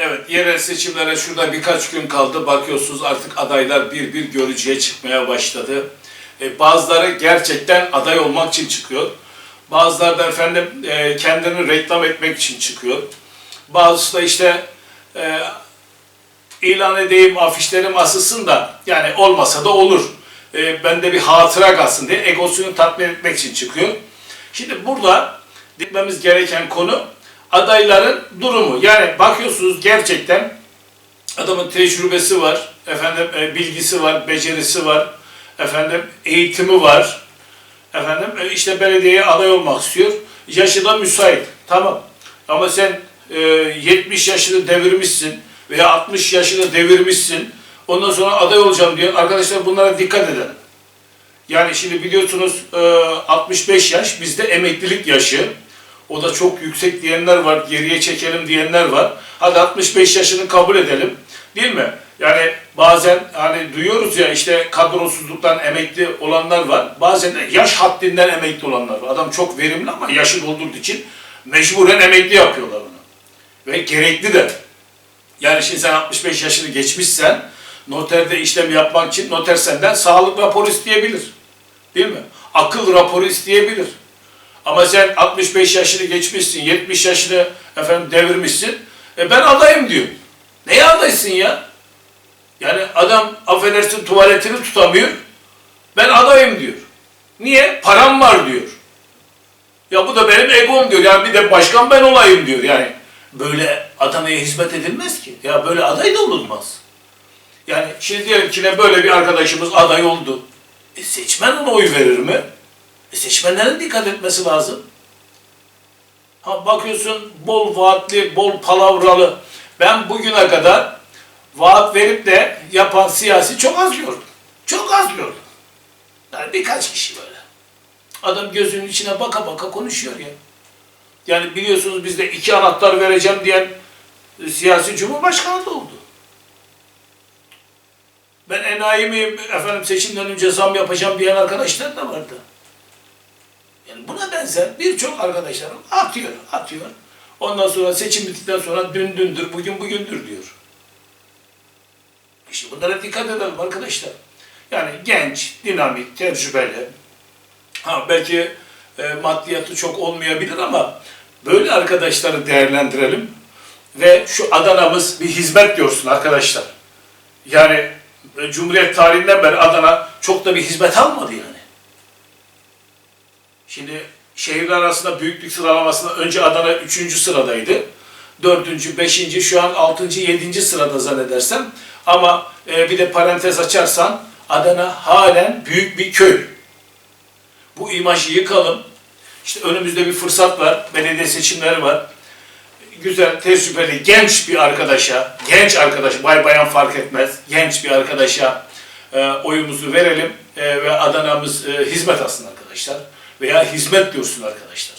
Evet, yerel seçimlere şurada birkaç gün kaldı. Bakıyorsunuz artık adaylar bir bir görücüye çıkmaya başladı. E, bazıları gerçekten aday olmak için çıkıyor. Bazıları da efendim e, kendini reklam etmek için çıkıyor. Bazısı da işte e, ilan edeyim, afişlerim asılsın da yani olmasa da olur. E, bende bir hatıra kalsın diye egosunu tatmin etmek için çıkıyor. Şimdi burada gitmemiz gereken konu adayların durumu. Yani bakıyorsunuz gerçekten adamın tecrübesi var, efendim e, bilgisi var, becerisi var, efendim eğitimi var. Efendim e, işte belediyeye aday olmak istiyor. Yaşı da müsait. Tamam. Ama sen e, 70 yaşını devirmişsin veya 60 yaşını devirmişsin. Ondan sonra aday olacağım diyor. Arkadaşlar bunlara dikkat edelim. Yani şimdi biliyorsunuz e, 65 yaş bizde emeklilik yaşı. O da çok yüksek diyenler var, geriye çekelim diyenler var. Hadi 65 yaşını kabul edelim. Değil mi? Yani bazen hani duyuyoruz ya işte kadrosuzluktan emekli olanlar var. Bazen de yaş haddinden emekli olanlar var. Adam çok verimli ama yaşı doldurduğu için mecburen emekli yapıyorlar onu. Ve gerekli de. Yani şimdi sen 65 yaşını geçmişsen noterde işlem yapmak için noter senden sağlık raporu isteyebilir. Değil mi? Akıl raporu isteyebilir. Ama sen 65 yaşını geçmişsin, 70 yaşını efendim devirmişsin. E ben adayım diyor. Neye adaysın ya? Yani adam affedersin tuvaletini tutamıyor. Ben adayım diyor. Niye? Param var diyor. Ya bu da benim egom diyor. Yani bir de başkan ben olayım diyor. Yani böyle adamaya hizmet edilmez ki. Ya böyle aday da olunmaz. Yani şimdi diyelim ki böyle bir arkadaşımız aday oldu. E seçmen ona oy verir mi? E seçmenlerin dikkat etmesi lazım. Ha bakıyorsun bol vaatli, bol palavralı. Ben bugüne kadar vaat verip de yapan siyasi çok az gördüm. Çok az gördüm. Yani birkaç kişi böyle. Adam gözünün içine baka baka konuşuyor ya. Yani biliyorsunuz bizde iki anahtar vereceğim diyen e, siyasi cumhurbaşkanı da oldu. Ben enayi miyim, efendim seçimden önce zam yapacağım diyen arkadaşlar da vardı. Buna benzer birçok arkadaşlarım atıyor, atıyor. Ondan sonra seçim bittikten sonra dün dündür, bugün bugündür diyor. İşte bunlara dikkat edelim arkadaşlar. Yani genç, dinamik, tecrübeli. Ha belki e, maddiyatı çok olmayabilir ama böyle arkadaşları değerlendirelim ve şu Adana'mız bir hizmet görsün arkadaşlar. Yani e, Cumhuriyet tarihinden beri Adana çok da bir hizmet almadı yani. Şimdi şehirler arasında büyüklük sıralamasında önce Adana 3. sıradaydı. 4. 5. şu an 6. 7. sırada zannedersem. Ama e, bir de parantez açarsan Adana halen büyük bir köy. Bu imajı yıkalım. İşte önümüzde bir fırsat var. Belediye seçimleri var. Güzel, tecrübeli, genç bir arkadaşa, genç arkadaş, bay bayan fark etmez, genç bir arkadaşa e, oyumuzu verelim e, ve Adana'mız e, hizmet alsın arkadaşlar. Veya hizmet görsün arkadaşlar.